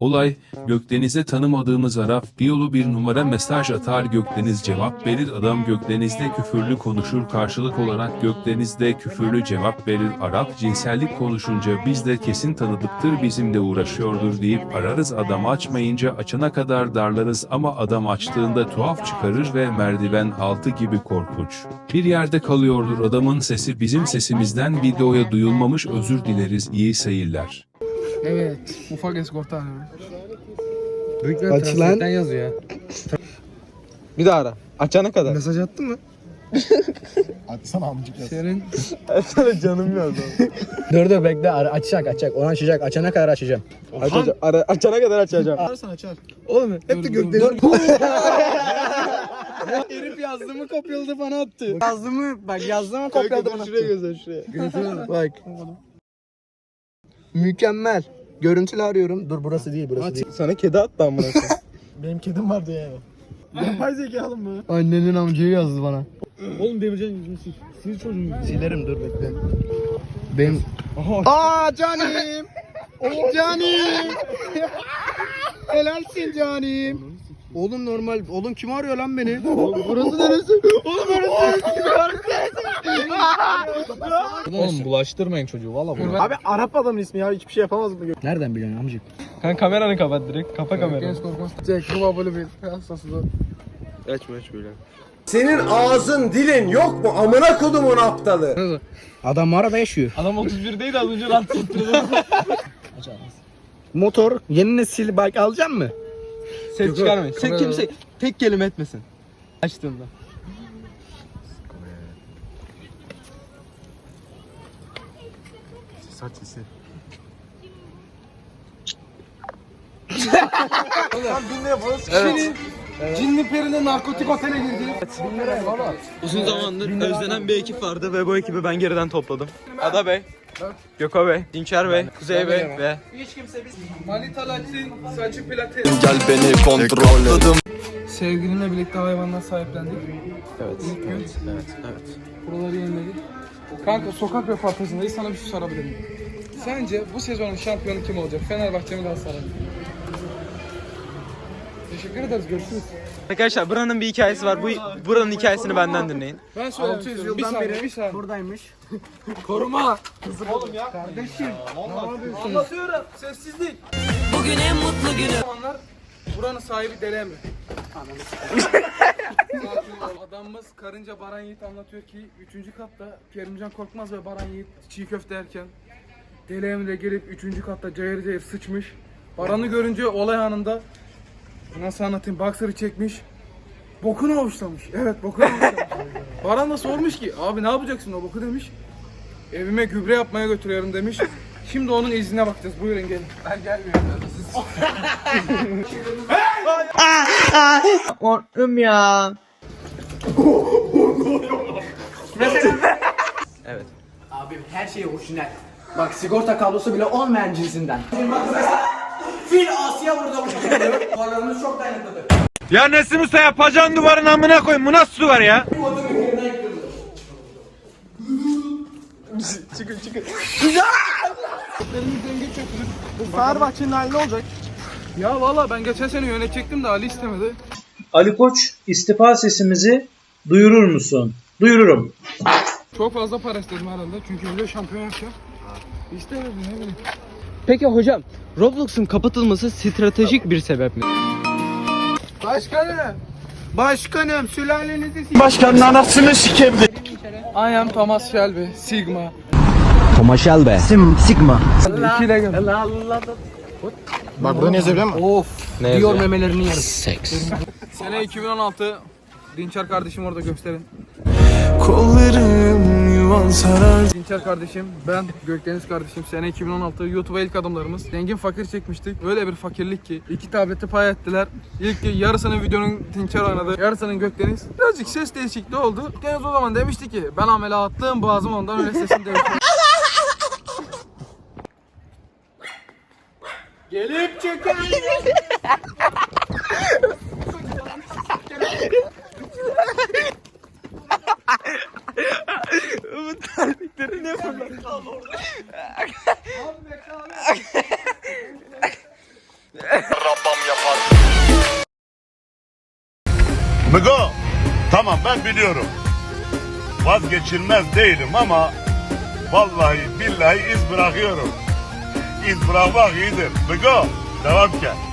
Olay, Gökdeniz'e tanımadığımız Arap bir yolu bir numara mesaj atar Gökdeniz cevap verir adam Gökdeniz'de küfürlü konuşur karşılık olarak Gökdeniz'de küfürlü cevap verir Arap cinsellik konuşunca biz de kesin tanıdıktır bizimle uğraşıyordur deyip ararız adam açmayınca açana kadar darlarız ama adam açtığında tuhaf çıkarır ve merdiven altı gibi korkunç. Bir yerde kalıyordur adamın sesi bizim sesimizden videoya duyulmamış özür dileriz iyi seyirler. Evet. Ufak eskorta arıyorum. Büyükler Aç lan. yazıyor. Bir daha ara. Açana kadar. Mesaj attın mı? Açsana amcık yaz. Senin Açana canım yazdı. dur dur bekle ara, açacak açacak. Onu açacak. Açana kadar açacağım. Açacağım. Ara, açana kadar açacağım. Açarsan açar. Oğlum hep de Dur, gökdelen. Herif yazdığımı kopyaladı bana attı. Yazdığımı bak yazdığımı kopyaladı bana Şuraya attı. göster şuraya. Bak. Mükemmel. Görüntülü arıyorum. Dur burası değil burası değil. Sana kedi attı amına. Benim kedim vardı ya. Yapay zekalı mı? Annenin amcayı yazdı bana. Oğlum Demircan yüzünü sil. Sil çocuğunu. Silerim dur bekle. Benim... Aa canim! canim! Helalsin canim. Oğlum normal. Oğlum kim arıyor lan beni? Burası neresi? Oğlum burası Oğlum bulaştırmayın çocuğu valla bu. Abi Arap adamın ismi ya. Hiçbir şey yapamaz mı? Nereden biliyorsun amcık? Kanka kameranı kapat direkt. Kapa kameranı. Deniz korkmaz. Bu babalı bir hastası da. Açma aç böyle. Senin ağzın dilin yok mu amına kodumun aptalı? Adam mağarada yaşıyor. Adam 31'deydi az önce rahat tutturdu. Motor yeni nesil bike alacak mı? Ses çıkarmayın. Sen kimse tek kelime etmesin. Açtığımda. Saç sesi. Cinli perine narkotik otele girdi. Uzun zamandır özlenen bir ekip vardı ve bu ekibi ben geriden topladım. Ada Bey, Göko Bey, Dinçer Bey, Kuzey Bey ve Manita Latin, saçı platin. Gel beni kontrol Sevgilinle birlikte hayvanlar sahiplendik. Evet. İlk gün Evet, evet. buraları yeniledik. Kanka sokak röportajındayız sana bir şey sorabilirim. Sence bu sezonun şampiyonu kim olacak? Fenerbahçe mi Galatasaray mı? Teşekkür ederiz görüşürüz. Arkadaşlar buranın bir hikayesi var. Bu buranın hikayesini benden dinleyin. Ben söyleyeyim. 600 yıldan beri. Bir saniye. Buradaymış. Koruma. Oğlum ya. Kardeşim. Ne yapıyorsunuz? Anlatıyorum. Sessizlik. Bugün en mutlu günü. Buranın sahibi dele mi? Adamımız karınca Baran Yiğit anlatıyor ki 3. katta Kerimcan Korkmaz ve Baran Yiğit çiğ köfte yerken Deli Emre gelip 3. katta cayır cayır sıçmış. Baran'ı görünce olay anında nasıl anlatayım boxer'ı çekmiş. Bokunu avuçlamış. Evet bokunu avuçlamış. Baran da sormuş ki abi ne yapacaksın o boku demiş. Evime gübre yapmaya götürüyorum demiş. Şimdi onun iznine bakacağız. Buyurun gelin. Ben gelmiyorum. Korktum ya. Evet. Abim her şey orijinal. Bak sigorta kablosu bile olmayan cinsinden. Fil Asya burada uçuyor. Duvarlarımız çok dayanıklıdır. Ya Nesim Usta yapacağın duvarın amına koyun. Bu nasıl duvar ya? Fenerbahçe'nin hali ne olacak? Ya valla ben geçen sene yönetecektim de Ali istemedi. Ali Koç istifa sesimizi duyurur musun? Duyururum. Çok fazla para istedim herhalde. Çünkü öyle şampiyon yapacağım. İstemedim ne bileyim. Peki hocam, Roblox'un kapatılması stratejik bir sebep mi? Başkanım. Başkanım sülalenizi Başkanın anasını sikeyim de. I am Thomas Shelby. Sigma. Thomas Shelby. Sim, Sigma. İki ile Bak burada ne yazıyor biliyor musun? Of. Ne Diyor memelerini yerim. Seks. Sene 2016. Dinçer kardeşim orada gösterin. Kollarım yuvan sarar Dinçer kardeşim, ben Gökdeniz kardeşim. Sene 2016 YouTube'a ilk adımlarımız. Zengin fakir çekmiştik. Öyle bir fakirlik ki. iki tableti pay ettiler. İlk yarısını videonun Dinçer oynadı. Yarısının Gökdeniz. Birazcık ses değişikliği oldu. Deniz o zaman demişti ki ben amele attım boğazım ondan öyle sesim değişti. Gelip çöken Mıgo, tamam ben biliyorum. Vazgeçilmez değilim ama vallahi billahi iz bırakıyorum. İz bırakmak iyidir. Mıgo, devam ki.